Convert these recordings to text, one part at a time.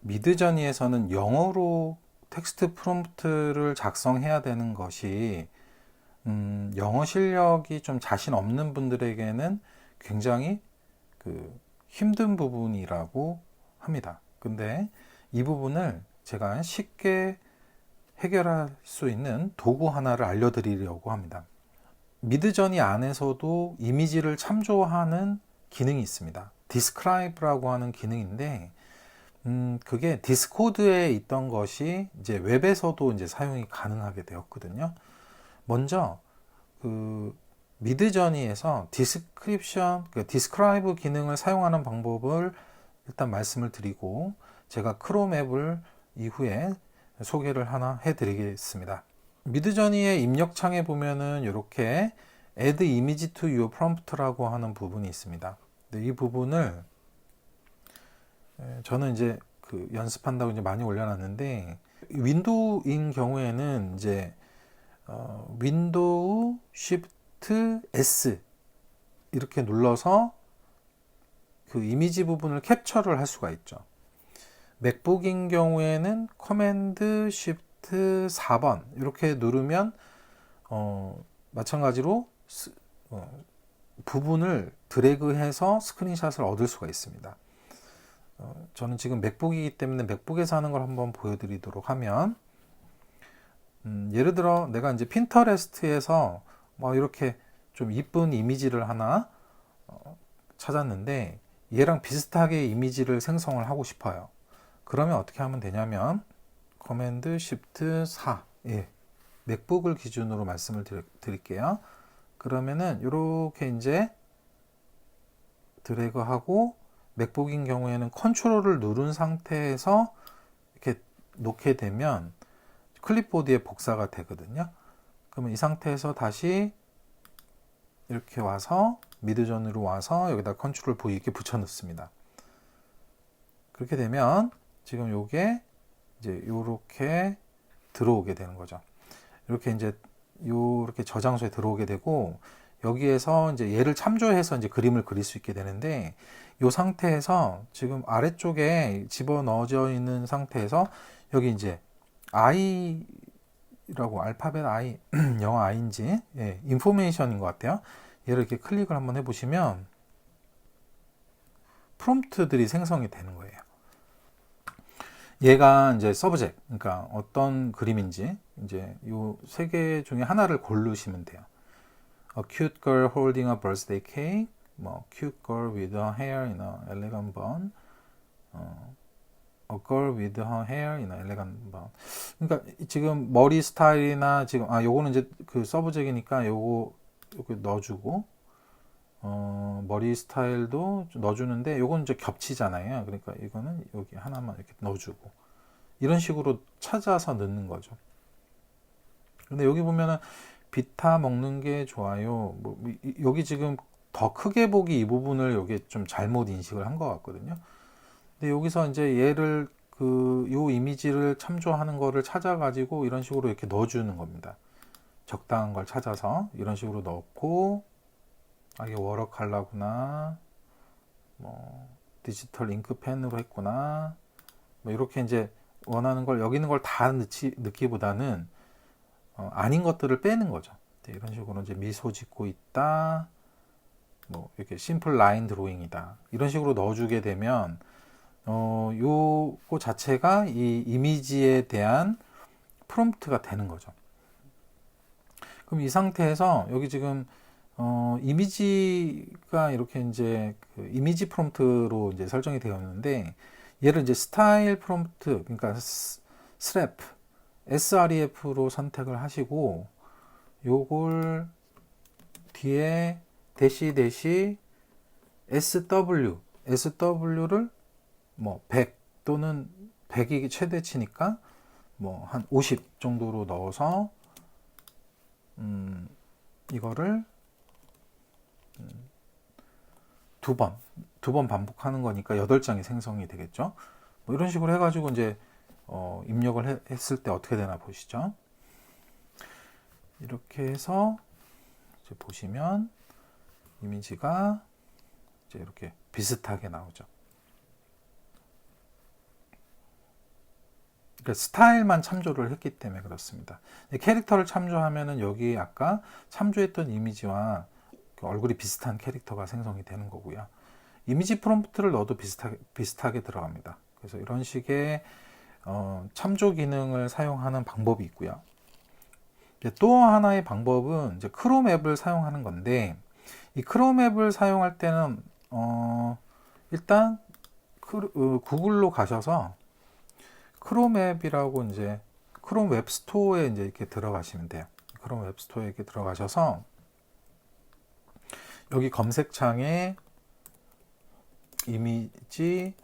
미드저니에서는 영어로 텍스트 프롬프트를 작성해야 되는 것이 음, 영어 실력이 좀 자신 없는 분들에게는 굉장히 그 힘든 부분이라고 합니다. 근데 이 부분을 제가 쉽게 해결할 수 있는 도구 하나를 알려드리려고 합니다. 미드저니 안에서도 이미지를 참조하는 기능이 있습니다. 디스크라이브라고 하는 기능인데, 음, 그게 디스코드에 있던 것이 이제 웹에서도 이제 사용이 가능하게 되었거든요. 먼저 그 미드저니에서 디스크립션, 그 디스크라이브 기능을 사용하는 방법을 일단 말씀을 드리고 제가 크롬 앱을 이후에 소개를 하나 해드리겠습니다. 미드저니의 입력창에 보면은 이렇게 add image to your prompt라고 하는 부분이 있습니다. 이 부분을 저는 이제 그 연습한다고 이제 많이 올려놨는데 윈도우인 경우에는 이제 어, 윈도우 쉬프트 S 이렇게 눌러서 그 이미지 부분을 캡처를 할 수가 있죠. 맥북인 경우에는 커맨드 쉬프트 4번 이렇게 누르면 어, 마찬가지로 스, 어, 부분을 드래그해서 스크린샷을 얻을 수가 있습니다. 어, 저는 지금 맥북이기 때문에 맥북에서 하는 걸 한번 보여드리도록 하면 음, 예를 들어 내가 이제 핀터레스트에서 뭐 이렇게 좀 이쁜 이미지를 하나 어, 찾았는데 얘랑 비슷하게 이미지를 생성을 하고 싶어요. 그러면 어떻게 하면 되냐면 커맨드 쉬프트 4 예. 맥북을 기준으로 말씀을 드릴 게요. 그러면은 이렇게 이제 드래그하고 맥북인 경우에는 컨트롤을 누른 상태에서 이렇게 놓게 되면 클립보드에 복사가 되거든요. 그러면 이 상태에서 다시 이렇게 와서 미드전으로 와서 여기다 컨트롤 V 이렇게 붙여 넣습니다. 그렇게 되면 지금 요게 이제 요렇게 들어오게 되는 거죠. 이렇게 이제 요렇게 저장소에 들어오게 되고 여기에서 이제 얘를 참조해서 이제 그림을 그릴 수 있게 되는데 이 상태에서 지금 아래쪽에 집어 넣어져 있는 상태에서 여기 이제 i라고 알파벳 i 영어 i인지 예, 인포메이션인 것 같아요. 얘를 이렇게 클릭을 한번 해보시면 프롬프트들이 생성이 되는 거예요. 얘가 이제 서브젝, 그러니까 어떤 그림인지 이제 이세개 중에 하나를 고르시면 돼요. A cute girl holding a birthday cake, 뭐 cute girl with her hair in a elegant bun, 어, a girl with her hair in a elegant bun. 그러니까 지금 머리 스타일이나 지금 아 요거는 이제 그 서브젝이니까 요거 이렇게 넣어주고 어, 머리 스타일도 넣어주는데 요건 이제 겹치잖아요. 그러니까 이거는 여기 하나만 이렇게 넣어주고 이런 식으로 찾아서 넣는 거죠. 근데 여기 보면은 비타 먹는 게 좋아요. 뭐 여기 지금 더 크게 보기 이 부분을 여기 좀 잘못 인식을 한 것 같거든요. 근데 여기서 이제 얘를 그 요 이미지를 참조하는 거를 찾아 가지고 이런 식으로 이렇게 넣어주는 겁니다. 적당한 걸 찾아서 이런 식으로 넣고 아 이게 워러 칼라구나 뭐 디지털 잉크펜으로 했구나 뭐 이렇게 이제 원하는 걸 여기 있는 걸 다 넣기보다는 어, 아닌 것들을 빼는 거죠. 네, 이런 식으로 이제 미소 짓고 있다. 뭐 이렇게 심플 라인 드로잉이다. 이런 식으로 넣어주게 되면 어, 요거 자체가 이 이미지에 대한 프롬프트가 되는 거죠. 그럼 이 상태에서 여기 지금 어, 이미지가 이렇게 이제 그 이미지 프롬프트로 이제 설정이 되어 있는데 얘를 이제 스타일 프롬프트 그러니까 스랩 sref로 선택을 하시고 요걸 뒤에 대시 대시 sw sw를 뭐 100 또는 100이 최대치니까 뭐 한 50 정도로 넣어서 음, 이거를 음, 두 번, 두 번 반복하는 거니까 8장이 생성이 되겠죠. 뭐 이런 식으로 해가지고 이제 어, 입력을 해, 했을 때 어떻게 되나 보시죠. 이렇게 해서 이제 보시면 이미지가 이제 이렇게 비슷하게 나오죠. 그 스타일만 참조를 했기 때문에 그렇습니다. 이 캐릭터를 참조하면은 여기 아까 참조했던 이미지와 그 얼굴이 비슷한 캐릭터가 생성이 되는 거고요. 이미지 프롬프트를 넣어도 비슷하게, 비슷하게 들어갑니다. 그래서 이런 식의 어, 참조 기능을 사용하는 방법이 있고요. 또 하나의 방법은 이제 크롬 앱을 사용하는 건데 이 크롬 앱을 사용할 때는 어, 일단 크, 어, 구글로 가셔서 크롬 앱이라고 이제 크롬 웹 스토어에 이제 이렇게 들어가시면 돼요. 크롬 웹 스토어에 이렇게 들어가셔서 여기 검색창에 이미지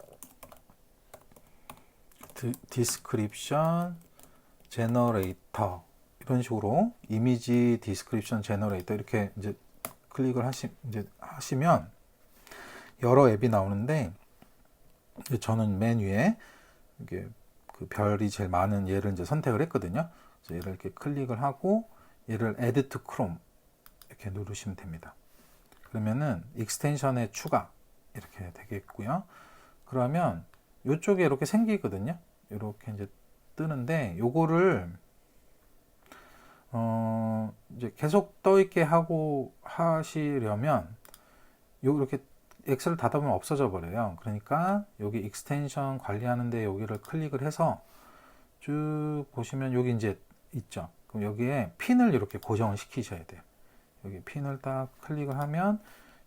디스크립션 제너레이터 이런 식으로 이미지 디스크립션 제너레이터 이렇게 이제 클릭을 하시 이제 하시면 여러 앱이 나오는데 저는 맨 위에 이게 그 별이 제일 많은 얘를 이제 선택을 했거든요. 그래서 얘를 이렇게 클릭을 하고 얘를 Add to Chrome 이렇게 누르시면 됩니다. 그러면은 익스텐션의 추가 이렇게 되겠고요. 그러면 이쪽에 이렇게 생기거든요. 이렇게 이제 뜨는데 요거를 어 이제 계속 떠 있게 하고 하시려면 요 이렇게 엑셀을 닫아보면 없어져 버려요. 그러니까 여기 익스텐션 관리하는데 여기를 클릭을 해서 쭉 보시면 여기 이제 있죠. 그럼 여기에 핀을 이렇게 고정을 시키셔야 돼요. 여기 핀을 딱 클릭을 하면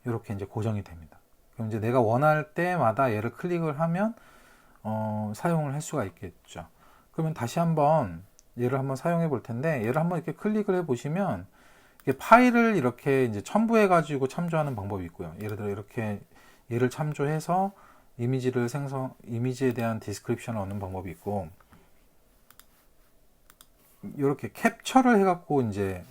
이렇게 이제 고정이 됩니다. 그럼 이제 내가 원할 때마다 얘를 클릭을 하면 어, 사용을 할 수가 있겠죠. 그러면 다시 한번 얘를 한번 사용해 볼 텐데 얘를 한번 이렇게 클릭을 해 보시면 이게 파일을 이렇게 이제 첨부해 가지고 참조하는 방법이 있고요. 예를 들어 이렇게 얘를 참조해서 이미지를 생성 이미지에 대한 디스크립션을 얻는 방법이 있고 이렇게 캡처를 해 갖고 이제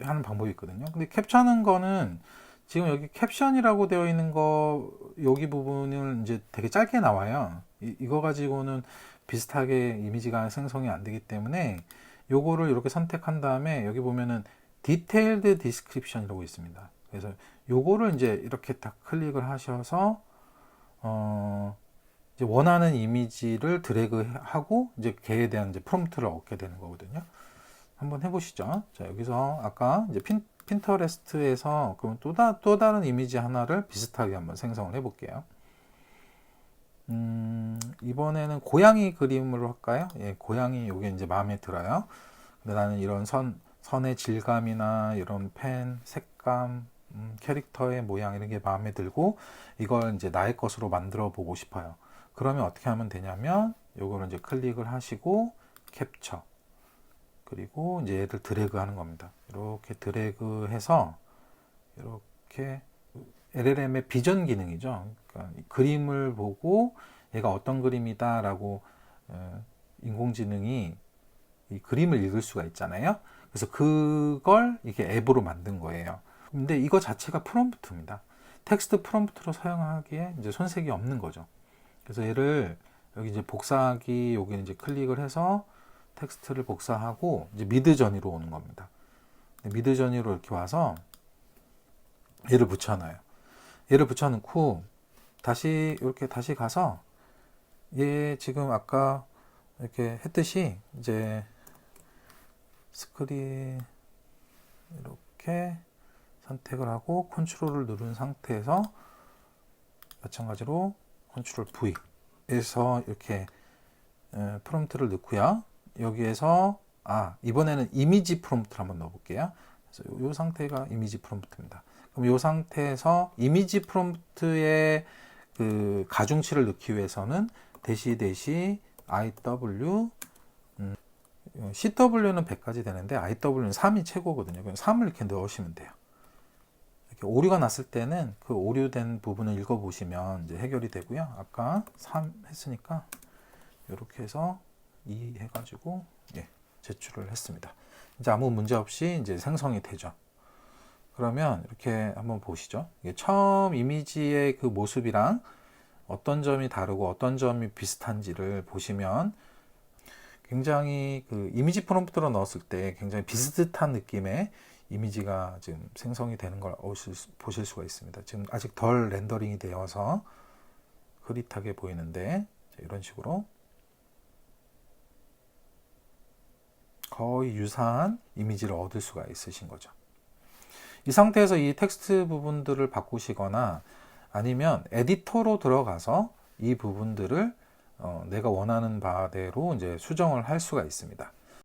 하는 방법이 있거든요. 근데 캡처하는 거는 지금 여기 캡션이라고 되어 있는 거 여기 부분을 이제 되게 짧게 나와요. 이, 거 가지고는 비슷하게 이미지가 생성이 안 되기 때문에 요거를 이렇게 선택한 다음에 여기 보면은 디테일드 디스크립션이라고 있습니다. 그래서 요거를 이제 이렇게 딱 클릭을 하셔서 어 이제 원하는 이미지를 드래그하고 이제 걔에 대한 이제 프롬프트를 얻게 되는 거거든요. 한번 해보시죠. 자 여기서 아까 이제 핀, 핀터레스트에서 그럼 또, 다, 또 다른 이미지 하나를 비슷하게 한번 생성을 해볼게요. 음, 이번에는 고양이 그림으로 할까요? 예, 고양이 요게 이제 마음에 들어요. 근데 나는 이런 선, 선의 질감이나 이런 펜, 색감, 음, 캐릭터의 모양 이런 게 마음에 들고 이걸 이제 나의 것으로 만들어 보고 싶어요. 그러면 어떻게 하면 되냐면 요거를 이제 클릭을 하시고 캡처 그리고 이제 얘를 드래그 하는 겁니다. 이렇게 드래그 해서 이렇게 LLM의 비전 기능이죠. 그러니까 그림을 보고 얘가 어떤 그림이다라고 어, 인공지능이 이 그림을 읽을 수가 있잖아요. 그래서 그걸 이게 앱으로 만든 거예요. 근데 이거 자체가 프롬프트입니다. 텍스트 프롬프트로 사용하기에 이제 손색이 없는 거죠. 그래서 얘를 여기 이제 복사하기 여기 이제 클릭을 해서 텍스트를 복사하고 이제 미드저니로 오는 겁니다. 미드저니로 이렇게 와서 얘를 붙여놔요. 얘를 붙여놓고 다시 이렇게 다시 가서 얘 지금 아까 이렇게 했듯이 이제 스크린 이렇게 선택을 하고 컨트롤을 누른 상태에서 마찬가지로 컨트롤 V에서 이렇게 프롬프트를 넣고요. 여기에서 아 이번에는 이미지 프롬프트를 한번 넣어볼게요. 그래서 이 상태가 이미지 프롬프트입니다. 그럼 이 상태에서 이미지 프롬프트의 그 가중치를 넣기 위해서는 대시 대시 IW 음, CW는 100까지 되는데 IW는 3이 최고거든요. 그럼 3을 이렇게 넣으시면 돼요. 이렇게 오류가 났을 때는 그 오류된 부분을 읽어보시면 이제 해결이 되고요. 아까 3 했으니까 이렇게 해서 2 해가지고 예, 제출을 했습니다. 이제 아무 문제 없이 이제 생성이 되죠. 그러면 이렇게 한번 보시죠. 처음 이미지의 그 모습이랑 어떤 점이 다르고 어떤 점이 비슷한지를 보시면 굉장히 그 이미지 프롬프트로 넣었을 때 굉장히 비슷한 느낌의 이미지가 지금 생성이 되는 걸 보실 수가 있습니다. 지금 아직 덜 렌더링이 되어서 흐릿하게 보이는데 이런 식으로 거의 유사한 이미지를 얻을 수가 있으신 거죠. 이 상태에서 이 텍스트 부분들을 바꾸시거나 아니면 에디터로 들어가서 이 부분들을 어, 내가 원하는 바대로 이제 수정을 할 수가 있습니다.